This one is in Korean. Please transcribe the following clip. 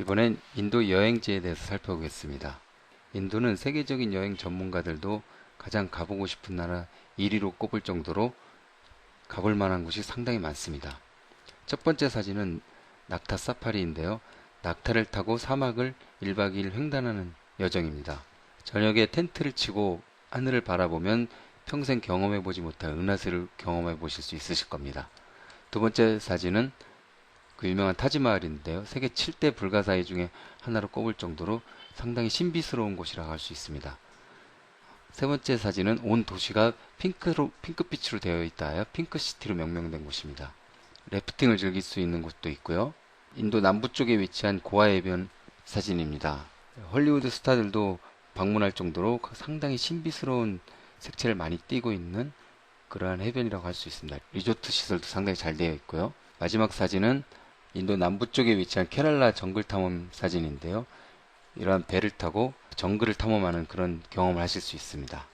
이번엔 인도 여행지에 대해서 살펴보겠습니다. 인도는 세계적인 여행 전문가들도 가장 가보고 싶은 나라 1위로 꼽을 정도로 가볼 만한 곳이 상당히 많습니다. 첫 번째 사진은 낙타 사파리인데요. 낙타를 타고 사막을 1박 2일 횡단하는 여정입니다. 저녁에 텐트를 치고 하늘을 바라보면 평생 경험해보지 못할 은하수를 경험해 보실 수 있으실 겁니다. 두 번째 사진은 그 유명한 타지마을인데요. 세계 7대 불가사의 중에 하나로 꼽을 정도로 상당히 신비스러운 곳이라고 할 수 있습니다. 세 번째 사진은 온 도시가 핑크로, 핑크빛으로 되어 있다 하여 핑크시티로 명명된 곳입니다. 래프팅을 즐길 수 있는 곳도 있고요. 인도 남부 쪽에 위치한 고아 해변 사진입니다. 헐리우드 스타들도 방문할 정도로 상당히 신비스러운 색채를 많이 띠고 있는 그러한 해변이라고 할 수 있습니다. 리조트 시설도 상당히 잘 되어 있고요. 마지막 사진은 인도 남부 쪽에 위치한 케랄라 정글 탐험 사진인데요. 이러한 배를 타고 정글을 탐험하는 그런 경험을 하실 수 있습니다.